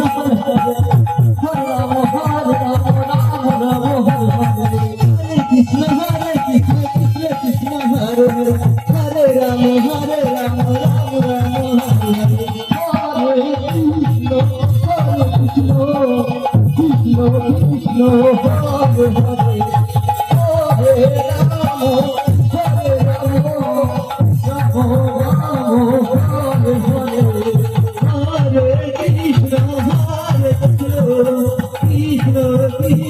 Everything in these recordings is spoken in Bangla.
¡No! কৃষ্ণ কৃষ্ণ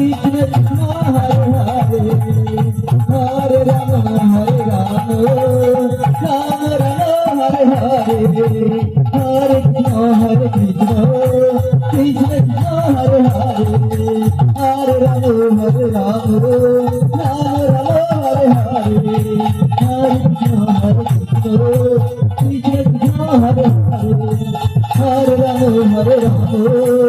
কৃষ্ণ কৃষ্ণ হরে হরে